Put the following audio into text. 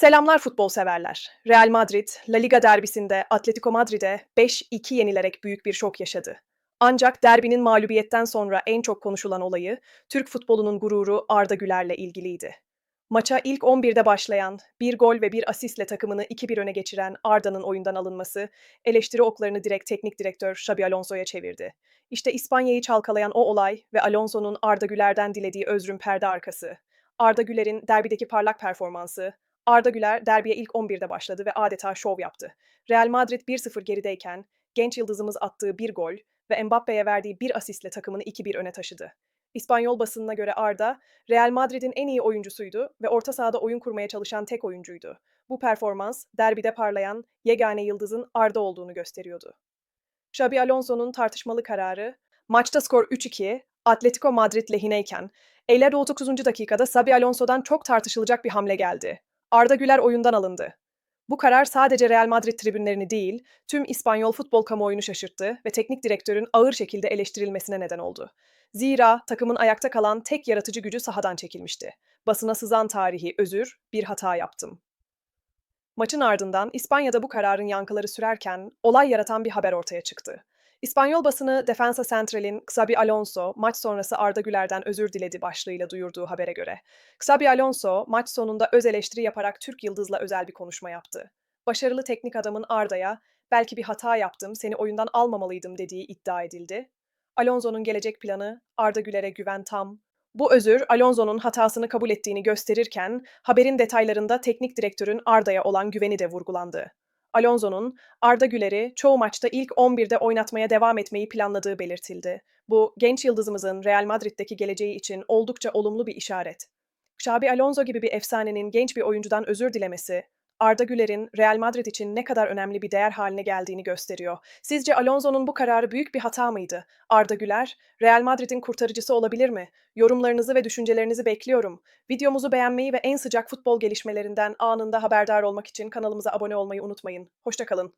Selamlar futbol severler. Real Madrid, La Liga derbisinde Atletico Madrid'e 5-2 yenilerek büyük bir şok yaşadı. Ancak derbinin mağlubiyetten sonra en çok konuşulan olayı Türk futbolunun gururu Arda Güler'le ilgiliydi. Maça ilk 11'de başlayan, bir gol ve bir asistle takımını 2-1 öne geçiren Arda'nın oyundan alınması, eleştiri oklarını direkt teknik direktör Xabi Alonso'ya çevirdi. İşte İspanya'yı çalkalayan o olay ve Alonso'nun Arda Güler'den dilediği özrün perde arkası. Arda Güler'in derbideki parlak performansı, Arda Güler derbiye ilk 11'de başladı ve adeta şov yaptı. Real Madrid 1-0 gerideyken genç yıldızımız attığı bir gol ve Mbappe'ye verdiği bir asistle takımını 2-1 öne taşıdı. İspanyol basınına göre Arda, Real Madrid'in en iyi oyuncusuydu ve orta sahada oyun kurmaya çalışan tek oyuncuydu. Bu performans, derbide parlayan yegane yıldızın Arda olduğunu gösteriyordu. Xabi Alonso'nun tartışmalı kararı, maçta skor 3-2, Atletico Madrid lehineyken, 59. dakikada Xabi Alonso'dan çok tartışılacak bir hamle geldi. Arda Güler oyundan alındı. Bu karar sadece Real Madrid tribünlerini değil, tüm İspanyol futbol kamuoyunu şaşırttı ve teknik direktörün ağır şekilde eleştirilmesine neden oldu. Zira takımın ayakta kalan tek yaratıcı gücü sahadan çekilmişti. Basına sızan tarihi özür, bir hata yaptım. Maçın ardından İspanya'da bu kararın yankıları sürerken olay yaratan bir haber ortaya çıktı. İspanyol basını Defensa Central'in Xabi Alonso maç sonrası Arda Güler'den özür diledi başlığıyla duyurduğu habere göre. Xabi Alonso maç sonunda öz eleştiri yaparak Türk Yıldız'la özel bir konuşma yaptı. Başarılı teknik adamın Arda'ya belki bir hata yaptım, seni oyundan almamalıydım dediği iddia edildi. Alonso'nun gelecek planı Arda Güler'e güven tam. Bu özür Alonso'nun hatasını kabul ettiğini gösterirken haberin detaylarında teknik direktörün Arda'ya olan güveni de vurgulandı. Alonso'nun Arda Güler'i çoğu maçta ilk 11'de oynatmaya devam etmeyi planladığı belirtildi. Bu genç yıldızımızın Real Madrid'deki geleceği için oldukça olumlu bir işaret. Xabi Alonso gibi bir efsanenin genç bir oyuncudan özür dilemesi, Arda Güler'in Real Madrid için ne kadar önemli bir değer haline geldiğini gösteriyor. Sizce Alonso'nun bu kararı büyük bir hata mıydı? Arda Güler, Real Madrid'in kurtarıcısı olabilir mi? Yorumlarınızı ve düşüncelerinizi bekliyorum. Videomuzu beğenmeyi ve en sıcak futbol gelişmelerinden anında haberdar olmak için kanalımıza abone olmayı unutmayın. Hoşçakalın.